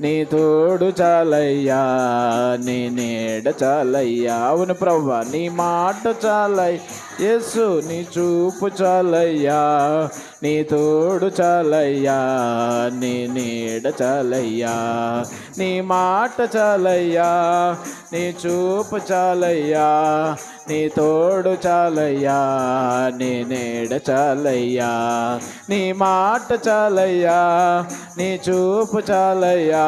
నీ తోడు చాలయ్యా నీ నీడ చాలయ్యా. అవును ప్రవ్వా నీ మాట చాలయ్య యేసు నీ చూపు చాలయ్యా. నీ తోడు చాలయ్యా నీ నీడ చాలయ్యా. నీ మాట చాలయ్యా నీ చూపు చాలయ్యా. నీ తోడు చాలయ్యా నీ నీడ చాలయ్యా. నీ మాట చాలయ్యా నీ చూపు చాలయ్యా.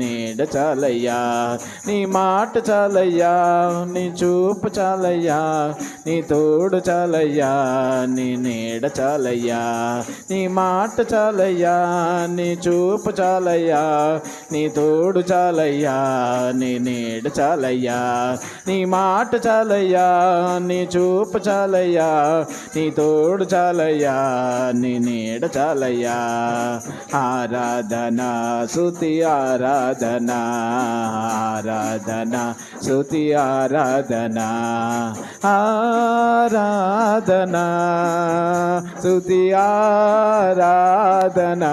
నీడ చాలయ్యా నీ మాట చాలయ్యా నీ చూపు చాలయ్యా నీ తోడు చాలయ్యా నీ నీడ చాలయ్యా నీ మాట చాలయ్యా నీ చూపు చాలయ్యా నీ తోడు చాలయ్యా నీ నీడ చాలయ్యా నీ మాట చాలయ్యా నీ చూపు చాలయ్యా నీ తోడు చాలయ్యా నీ నీడ చాలయ్యా ఆరాధన శృతి ఆరాధన ఆరాధన శృతి ఆరాధన ఆరాధన శృతి ఆరాధన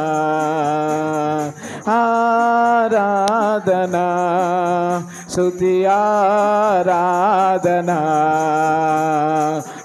ఆరాధన శృతి ఆరాధన.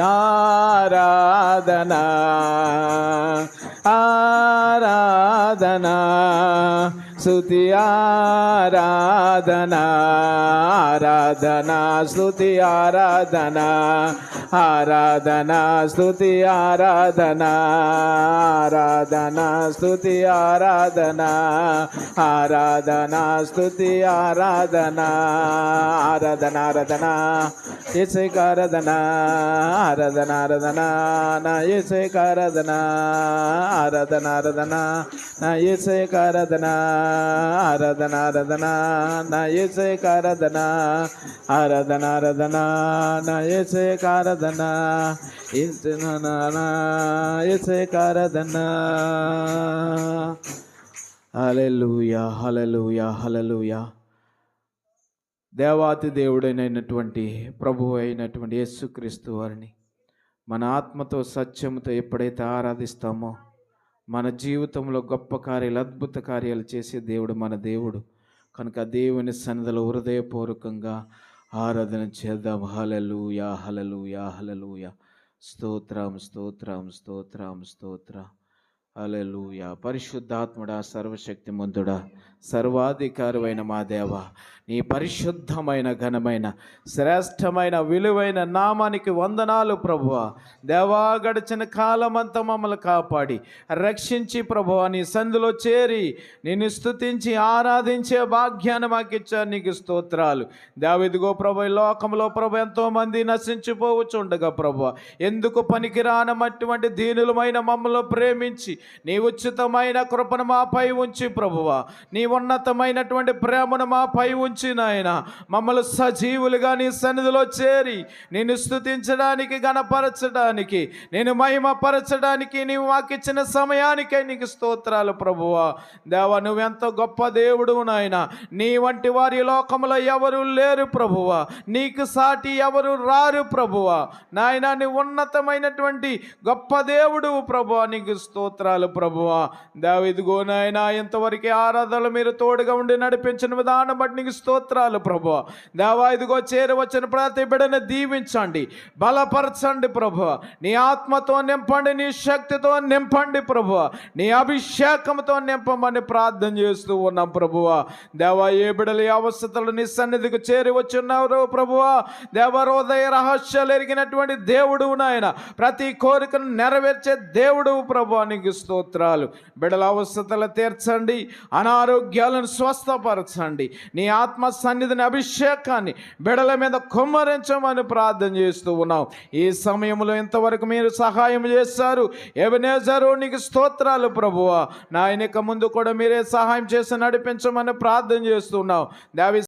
ఆరాధన ఆరాధనా. స్థుతి ఆరాధన ఆరాధన స్థుతి ఆరాధన ఆరాధన స్థుతి ఆరాధన ఆరాధన స్థుతి ఆరాధన ఆరాధన స్థుతి ఆరాధన ఆరాధన ఆరాధన ఏసైక ఆరాధన ఆరాధన ఆరాధన నా ఏసైక ఆరాధన ఆరాధన ఆరాధన నా ఏసైక ఆరాధన ఆరాధన ఆరాధన నా ఏసైక ఆరాధన ఆరాధన ఆరాధన నా ఏసైక ఆరాధన. ఏసైక ఆరాధన హలలుయా హల్లెలూయా. దేవాతి దేవుడైనటువంటి ప్రభు అయినటువంటి యేసుక్రీస్తు వారిని మన ఆత్మతో సత్యముతో ఎప్పుడైతే ఆరాధిస్తామో మన జీవితంలో గొప్ప కార్యాలు అద్భుత కార్యాలు చేసే దేవుడు మన దేవుడు. కనుక దేవుని సన్నిధిలో హృదయపూర్వకంగా ఆరాధన చేద్దాం. హలలుయా హలలుయా హలలుయా స్తోత్రం స్తోత్రం స్తోత్రం స్తోత్రం. అలెలుయ పరిశుద్ధాత్ముడా సర్వశక్తిమంతుడా సర్వాధికారువైన మా దేవ నీ పరిశుద్ధమైన ఘనమైన శ్రేష్టమైన విలువైన నామానికి వందనాలు ప్రభువ. దేవా గడిచిన కాలమంతా మమ్మల్ని కాపాడి రక్షించి ప్రభువ నీ సందులో చేరి నిన్ను స్థుతించి ఆరాధించే భాగ్యాన్ని మాకు ఇచ్చారు నీకు స్తోత్రాలు. దేవిదిగో ప్రభు లోకంలో ప్రభు ఎంతోమంది నశించిపోవచ్చుండగా ప్రభు ఎందుకు పనికిరానటువంటి దీనులమైన మమ్మల్ని ప్రేమించి నీ ఉచితమైన కృపను మాపై ఉంచి ప్రభువ. నీ ఉన్నతమైనటువంటి ప్రేమను మాపై ఉంచి నాయన. మమ్మల్ని సజీవులుగా నీ సన్నిధిలో చేరి నేను స్తుతించడానికి గణపరచడానికి నేను మహిమపరచడానికి నీవు మాకిచ్చిన సమయానికై నీకు స్తోత్రాలు ప్రభువ. దేవా నువ్వెంత గొప్ప దేవుడు నాయన. నీ వంటి వారి లోకంలో ఎవరు లేరు ప్రభువ. నీకు సాటి ఎవరు రారు ప్రభువ. నాయన నీ ఉన్నతమైనటువంటి గొప్ప దేవుడు ప్రభువ. నీకు స్తోత్రాలు ప్రభువా. దావిదిగో ఇదిగో నాయన ఇంతవరకు ఆరాధనలు మీరు తోడుగా ఉండి నడిపించిన విధానం బట్టి నీకు స్తోత్రాలు ప్రభువ. దేవా ఇదిగో చేరవచ్చిన ప్రతి బిడ్డను దీవించండి బలపరచండి ప్రభువ. నీ ఆత్మతో నింపండి నీ శక్తితో నింపండి ప్రభువ. నీ అభిషేకంతో నింపమని ప్రార్థన చేస్తూ ఉన్నాం ప్రభువ. దేవా ఏ బిడలు ఈ అవస్థలు నీ సన్నిధికి చేరి వచ్చున్నారు ప్రభువా. దేవ రహస్యాలు ఎరిగినటువంటి దేవుడు నాయన. ప్రతి కోరికను నెరవేర్చే దేవుడు ప్రభు నీకు స్తోత్రాలు. బిడల అవస్థలు తీర్చండి. అనారోగ్యాలను స్వస్థపరచండి. నీ ఆత్మ సన్నిధిని అభిషేకాన్ని బిడల మీద కుమ్మరించమని ప్రార్థన చేస్తూ ఉన్నాం. ఈ సమయంలో ఇంతవరకు మీరు సహాయం చేశారు. ఎవనేజరు నీకు స్తోత్రాలు ప్రభువా. నాయనక ముందు కూడా మీరే సహాయం చేసి నడిపించమని ప్రార్థన చేస్తున్నాం దావి